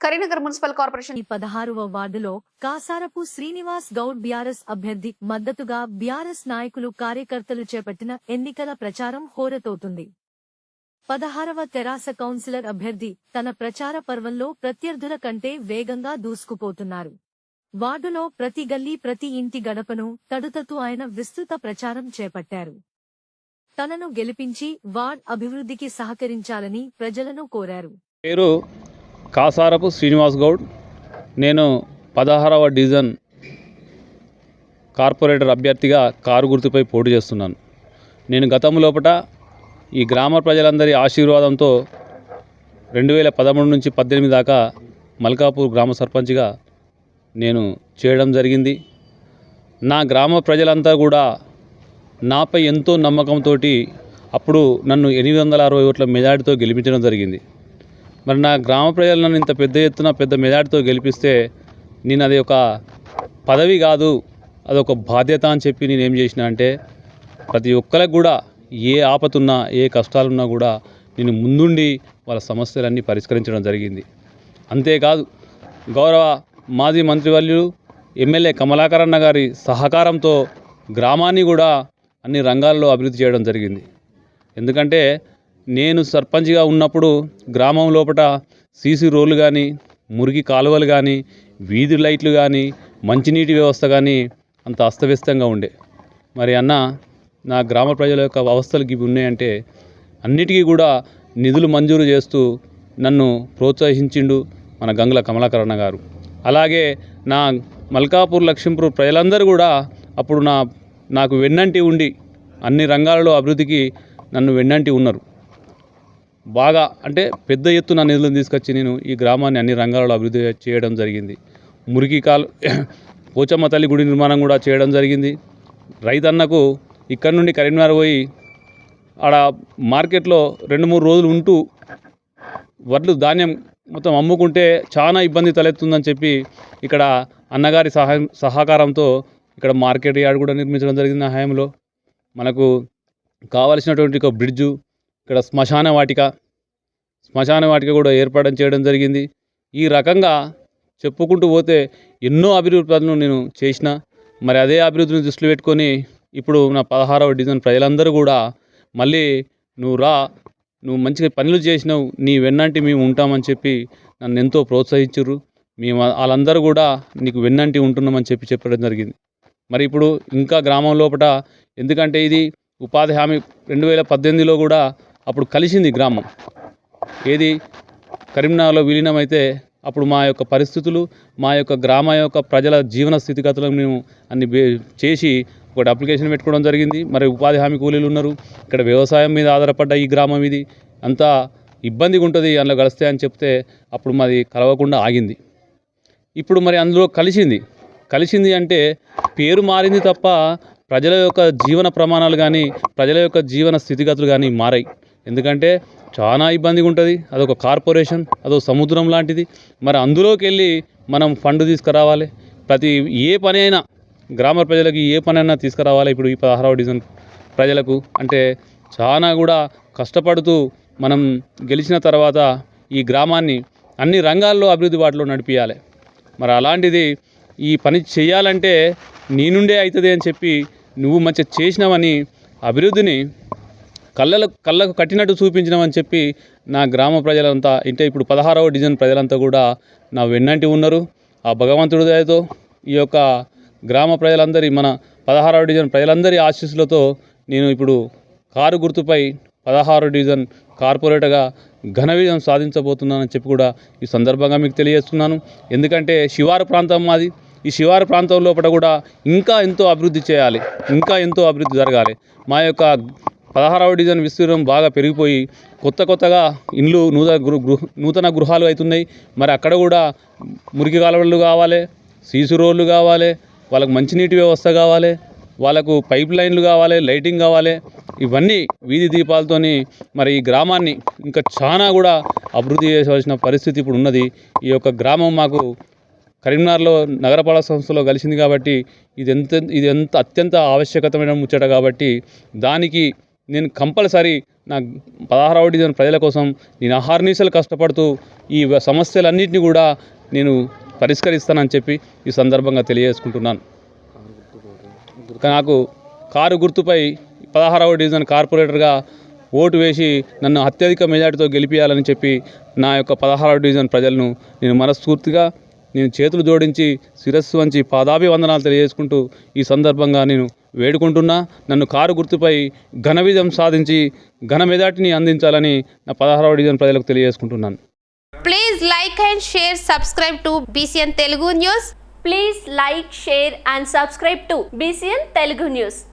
Karimnagar municipal corporation ఈ పదహారవ వార్డులో కాసారపు శ్రీనివాస్ గౌడ్ బీఆర్ఎస్ అభ్యర్థి మద్దతుగా బీఆర్ఎస్ నాయకులు కార్యకర్తలు చేపట్టిన ఎన్నికల ప్రచారం హోరెతోతుంది పదహారవ తెరాస కౌన్సిలర్ అభ్యర్థి తన ప్రచార పర్వంలో ప్రత్యర్థుల కంటే వేగంగా దూసుకుపోతున్నారు. వార్డులో ప్రతి గల్లీ ప్రతి ఇంటి గడపను తడుతతూ ఆయన విస్తృత ప్రచారం చేపట్టారు. తనను గెలిపించి వార్డ్ అభివృద్ధికి సహకరించాలని ప్రజలను కోరారు. పేరు కాసారపు శ్రీనివాస్ గౌడ్. నేను పదహారవ డివిజన్ కార్పొరేటర్ అభ్యర్థిగా కారు గుర్తుపై పోటీ చేస్తున్నాను. నేను గతం లోపట ఈ గ్రామ ప్రజలందరి ఆశీర్వాదంతో రెండు వేల పదమూడు నుంచి పద్దెనిమిది దాకా మల్కాపూర్ గ్రామ సర్పంచ్గా నేను చేయడం జరిగింది. నా గ్రామ ప్రజలంతా కూడా నాపై ఎంతో నమ్మకంతో అప్పుడు నన్ను ఎనిమిది వందల అరవై ఓట్ల మెజార్టీతో గెలిపించడం జరిగింది. మరి నా గ్రామ ప్రజలు నన్ను ఇంత పెద్ద ఎత్తున పెద్ద మెజార్టీతో గెలిపిస్తే నేను అది ఒక పదవి కాదు అదొక బాధ్యత అని చెప్పి నేను ఏం చేసిన అంటే ప్రతి ఒక్కరికి కూడా ఏ ఆపతున్నా ఏ కష్టాలున్నా కూడా నేను ముందుండి వాళ్ళ సమస్యలన్నీ పరిష్కరించడం జరిగింది. అంతేకాదు గౌరవ మాజీ మంత్రివర్యులు ఎమ్మెల్యే కమలాకరన్న గారి సహకారంతో గ్రామాన్ని కూడా అన్ని రంగాల్లో అభివృద్ధి చేయడం జరిగింది. ఎందుకంటే నేను సర్పంచ్గా ఉన్నప్పుడు గ్రామం లోపల సీసీ రోడ్లు కానీ మురికి కాలువలు కానీ వీధి లైట్లు కానీ మంచినీటి వ్యవస్థ కానీ అంత అస్తవ్యస్తంగా ఉండే. మరి అన్న నా గ్రామ ప్రజల యొక్క అవస్థలు ఇవి ఉన్నాయంటే అన్నిటికీ కూడా నిధులు మంజూరు చేస్తూ నన్ను ప్రోత్సహించిండు మన గంగుల కమలాకరణ గారు. అలాగే నా మల్కాపూర్ లక్ష్మీపూర్ ప్రజలందరూ కూడా అప్పుడు నా నాకు వెన్నంటి ఉండి అన్ని రంగాలలో అభివృద్ధికి నన్ను వెన్నంటి ఉన్నారు. బాగా అంటే పెద్ద ఎత్తున నిధులను తీసుకొచ్చి నేను ఈ గ్రామాన్ని అన్ని రంగాలలో అభివృద్ధి చేయడం జరిగింది. మురికి కాలు పోచమ్మ తల్లి గుడి నిర్మాణం కూడా చేయడం జరిగింది. రైతన్నకు ఇక్కడ నుండి కరీంనగర్ పోయి ఆడ మార్కెట్లో రెండు మూడు రోజులు ఉంటూ వడ్లు ధాన్యం మొత్తం అమ్ముకుంటే చాలా ఇబ్బంది తలెత్తుందని చెప్పి ఇక్కడ అన్నగారి సహాయం సహకారంతో ఇక్కడ మార్కెట్ యార్డ్ కూడా నిర్మించడం జరిగింది నా హయాంలో. మనకు కావలసినటువంటి ఒక బ్రిడ్జు ఇక్కడ శ్మశాన వాటిక శ్మశాన వాటిక కూడా ఏర్పాటు చేయడం జరిగింది. ఈ రకంగా చెప్పుకుంటూ పోతే ఎన్నో అభివృద్ధి పనులు నేను చేసిన మరి అదే అభివృద్ధిని దృష్టిలో పెట్టుకొని ఇప్పుడు నా పదహారవ డివిజన్ ప్రజలందరూ కూడా మళ్ళీ నువ్వు రా నువ్వు మంచిగా పనులు చేసినావు నీ వెన్నంటి మేము ఉంటామని చెప్పి నన్ను ఎంతో ప్రోత్సహించరు మేము వాళ్ళందరూ కూడా నీకు వెన్నంటి ఉంటున్నామని చెప్పి చెప్పడం జరిగింది. మరి ఇప్పుడు ఇంకా గ్రామం లోపల ఎందుకంటే ఇది ఉపాధి హామీ రెండు వేల పద్దెనిమిదిలో కూడా అప్పుడు కలిసింది గ్రామం. ఏది? కరీంనగర్లో విలీనమైతే అప్పుడు మా యొక్క పరిస్థితులు మా యొక్క గ్రామ యొక్క ప్రజల జీవన స్థితిగతులను మేము అన్ని బే- చేసి ఒకటి అప్లికేషన్ పెట్టుకోవడం జరిగింది. మరి ఉపాధి హామీ కూలీలు ఉన్నారు. ఇక్కడ వ్యవసాయం మీద ఆధారపడ్డ ఈ గ్రామం ఇది. అంతా ఇబ్బందిగా ఉంటుంది అందులో కలిస్తే అని చెప్తే అప్పుడు మాది కలవకుండా ఆగింది. ఇప్పుడు మరి అందులో కలిసింది. కలిసింది అంటే పేరు మారింది తప్ప ప్రజల యొక్క జీవన ప్రమాణాలు కానీ ప్రజల యొక్క జీవన స్థితిగతులు కానీ మారాయి. ఎందుకంటే చాలా ఇబ్బందిగా ఉంటుంది అదొక కార్పొరేషన్ అదొక సముద్రం లాంటిది. మరి అందులోకి వెళ్ళి మనం ఫండ్ తీసుకురావాలి. ప్రతి ఏ పని అయినా గ్రామ ప్రజలకు ఏ పని అయినా తీసుకురావాలి ఇప్పుడు ఈ పదహారవ డివిజన్ ప్రజలకు. అంటే చాలా కూడా కష్టపడుతూ మనం గెలిచిన తర్వాత ఈ గ్రామాన్ని అన్ని రంగాల్లో అభివృద్ధి బాటలో నడిపించాలి మరి అలాంటిది ఈ పని చేయాలంటే నీ నుండే అవుతుంది అని చెప్పి నువ్వు మంచిగా చేసినావని అభివృద్ధిని కళ్ళకు కళ్ళకు కట్టినట్టు చూపించినామని చెప్పి నా గ్రామ ప్రజలంతా అంటే ఇప్పుడు పదహారవ డివిజన్ ప్రజలంతా కూడా నా వెన్నంటి ఉన్నారు. ఆ భగవంతుడి దయతో ఈ యొక్క గ్రామ ప్రజలందరి మన పదహారవ డివిజన్ ప్రజలందరి ఆశీస్సులతో నేను ఇప్పుడు కారు గుర్తుపై పదహారు డివిజన్ కార్పొరేటర్గా ఘన విజయం సాధించబోతున్నానని చెప్పి కూడా ఈ సందర్భంగా మీకు తెలియజేస్తున్నాను. ఎందుకంటే శివారు ప్రాంతం మాది. ఈ శివారు ప్రాంతం లోపల కూడా ఇంకా ఎంతో అభివృద్ధి చేయాలి. ఇంకా ఎంతో అభివృద్ధి జరగాలి. మా యొక్క పదహారవ డివిజన్ విస్తీర్ణం బాగా పెరిగిపోయి కొత్త కొత్తగా ఇండ్లు నూతన గృహ నూతన గృహాలు అవుతున్నాయి మరి అక్కడ కూడా మురికి కాలువలు కావాలి సీసు రోడ్లు కావాలి వాళ్ళకి మంచినీటి వ్యవస్థ కావాలి వాళ్ళకు పైప్ లైన్లు కావాలి లైటింగ్ కావాలి. ఇవన్నీ వీధి దీపాలతోని మరి ఈ గ్రామాన్ని ఇంకా చాలా కూడా అభివృద్ధి చేయవలసిన పరిస్థితి ఇప్పుడు ఉన్నది. ఈ యొక్క గ్రామం మాకు కరీంనగర్లో నగరపాలక సంస్థలో కలిసింది కాబట్టి ఇది ఎంత ఇది ఎంత అత్యంత ఆవశ్యకతమైన ముచ్చట కాబట్టి దానికి నేను కంపల్సరీ నా పదహారవ డివిజన్ ప్రజల కోసం నేను అహర్నిశలు కష్టపడుతూ ఈ సమస్యలన్నింటినీ కూడా నేను పరిష్కరిస్తానని చెప్పి ఈ సందర్భంగా తెలియజేసుకుంటున్నాను. నాకు కారు గుర్తుపై పదహారవ డివిజన్ కార్పొరేటర్గా ఓటు వేసి నన్ను అత్యధిక మెజార్టీతో గెలిపించాలని చెప్పి నా యొక్క పదహారవ డివిజన్ ప్రజలను నేను మనస్ఫూర్తిగా నేను చేతులు జోడించి శిరస్సు వంచి పాదాభివందనాలు తెలియజేసుకుంటూ ఈ సందర్భంగా నేను వేడుకుంటున్నా. నన్ను కారు గుర్తుపై ఘన విజయం సాధించి ఘన మెదటిని అందించాలని నా పదహారవ డివిజన్ ప్రజలకు తెలియజేసుకుంటున్నాను. Please like and share subscribe to BCN Telugu news please like share and subscribe to BCN Telugu news